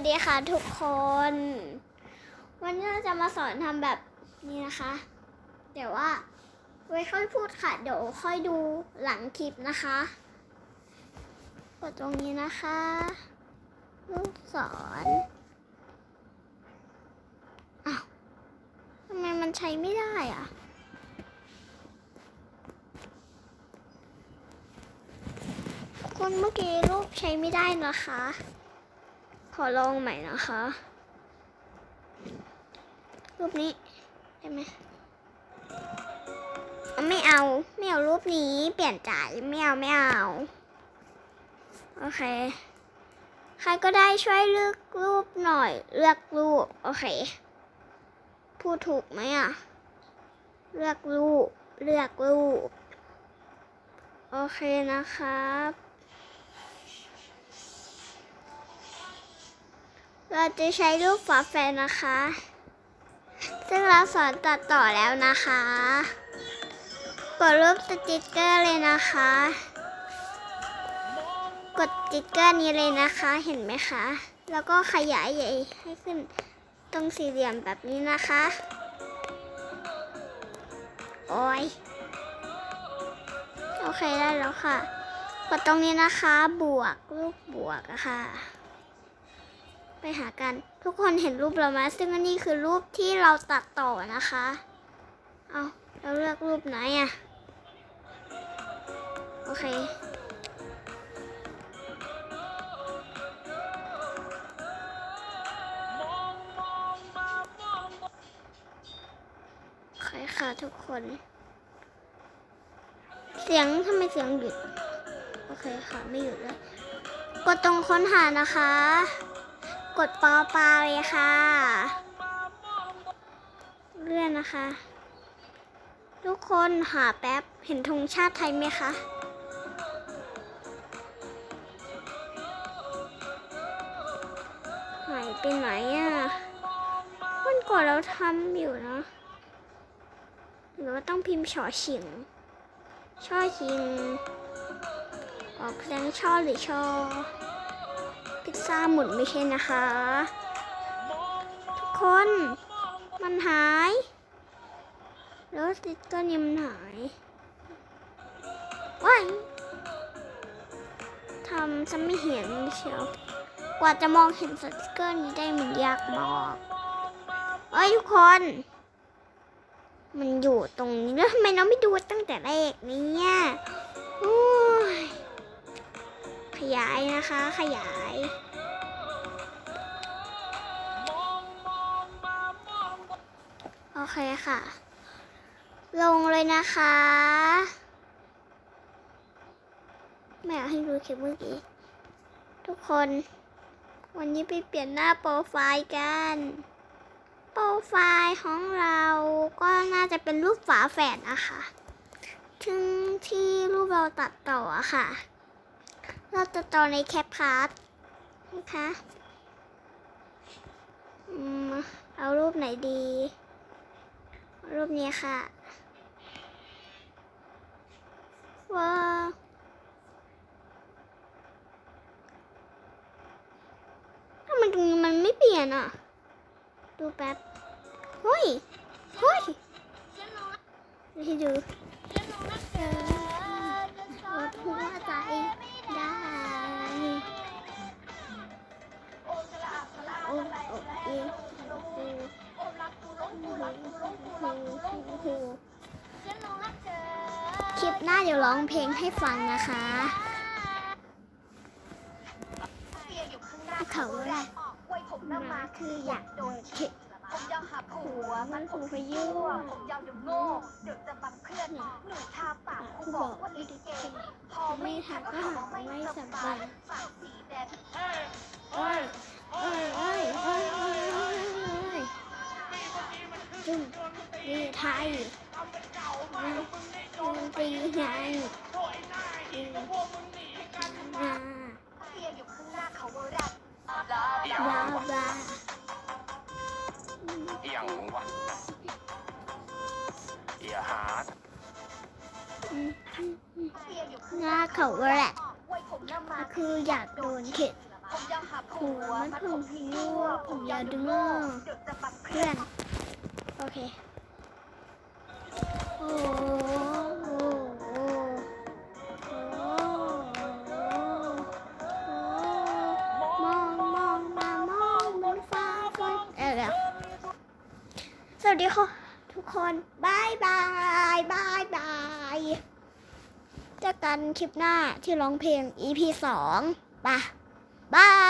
วัสดีค่ะทุกคน วันนี้เราจะมาสอนทำแบบนี้นะคะ เดี๋ยวว่า ไว้ค่อยพูดค่ะ เดี๋ยวค่อยดูหลังคลิปนะคะกดตรงนี้นะคะลูกศรอ้าวทำไมมันใช้ไม่ได้อะคนเมื่อกี้รูปใช้ไม่ได้นะคะ ขอลองใหม่นะคะ รูปนี้ได้ไหมไม่เอาไม่เอารูปนี้เปลี่ยนใจไม่เอาไม่เอา โอเค ใครก็ได้ช่วยเลือกรูปหน่อย เลือกรูป โอเค พูดถูกไหมอะ เลือกรูป เลือกรูป โอเคนะครับ เราจะใช้รูปฝาแฝดนะคะ ซึ่งเราสอนตัดต่อแล้วนะคะ กดรูปสติกเกอร์เลยนะคะ กดสติกเกอร์นี้เลยนะคะ เห็นไหมคะ แล้วก็ขยายใหญ่ให้ขึ้นตรงสี่เหลี่ยมแบบนี้นะคะ โอ้ยโอเคได้แล้วค่ะ กดตรงนี้นะคะ บวกรูปบวกอะค่ะ ไปหากัน ทุกคนเห็นรูปเราไหมซึ่งอันนี้คือรูปที่เราตัดต่อนะคะ เอาเราเลือกรูปไหนอะโอเคโอเคค่ะทุกคน เสียงทำไมเสียงหยุด โอเคค่ะ ไม่หยุดแล้ว กดตรงค้นหานะคะ กดปอปลาเลยค่ะ เลื่อนนะคะ ทุกคนหาแป๊บ เห็นธงชาติไทยไหมคะหายไปไหนอะวันก่อนเราทำอยู่นะหรือว่าต้องพิมพ์ชอชิงช่อชิง ออกเสียงช่อหรือช่อ พิซซ่าหมุนไม่ใช่นะคะ ทุกคน มันหาย แล้วสติ๊กเกอร์นี่มันหายว้ายทำจะไม่เห็นเชียวกว่าจะมองเห็นสติ๊กเกอร์นี้ได้มันยากมากเอ้ยทุกคน มันอยู่ตรงนี้แล้วทำไมเราไม่ดูตั้งแต่แรกเนี่ยโอ้ย ขยายนะคะ ขยาย โอเคค่ะ ลงเลยนะคะไม่อยากให้ดูคลิปเมื่อกี้ ทุกคน วันนี้ไปเปลี่ยนหน้าโปรไฟล์กัน โปรไฟล์ของเราก็น่าจะเป็นรูปฝาแฝดนะคะถึงที่รูปเราตัดต่ออะค่ะ เราจะต่อในแคปพาร์ทนะคะอืมเอารูปไหนดี รูปนี้ค่ะ ว้าวทำไมตรงนี้มันไม่เปลี่ยนอะ ดูแป๊บเฮ้ยเฮ้ยให้ดูเออรถหัวใจ คลิปหน้าเดี๋ยวร้องเพลงให้ฟังนะคะเขาแหละไว้ผมน้ามาคืออยากโดนเข็ดผมยาวหาผัวมันผมพยั่วผมยาวเดี๋ยวโง่เดี๋ยวจะบังเพื่อนหนูทาปากกูบอกว่าอีเกพอไม่ทักก็หาไม่สบายปากสีแดงเอ้ยเอ้ยเอ้ยเอ้ยเอ้ยเอ้ยเอ้ยจึงดีไทยมัน ตีไงไอ้พวกมึงหนีมาบ้าบ้าอย่างวะอย่าหาหน้าเขาแหละคืออยากโดนเข็ดหัวมันผมรั่วผมยาวดึงเพื่อน โอเค โอ้ ดีค่ะทุกคนบายบายบายบายเจอกันคลิปหน้าที่ร้องเพลง EP สองปะบาย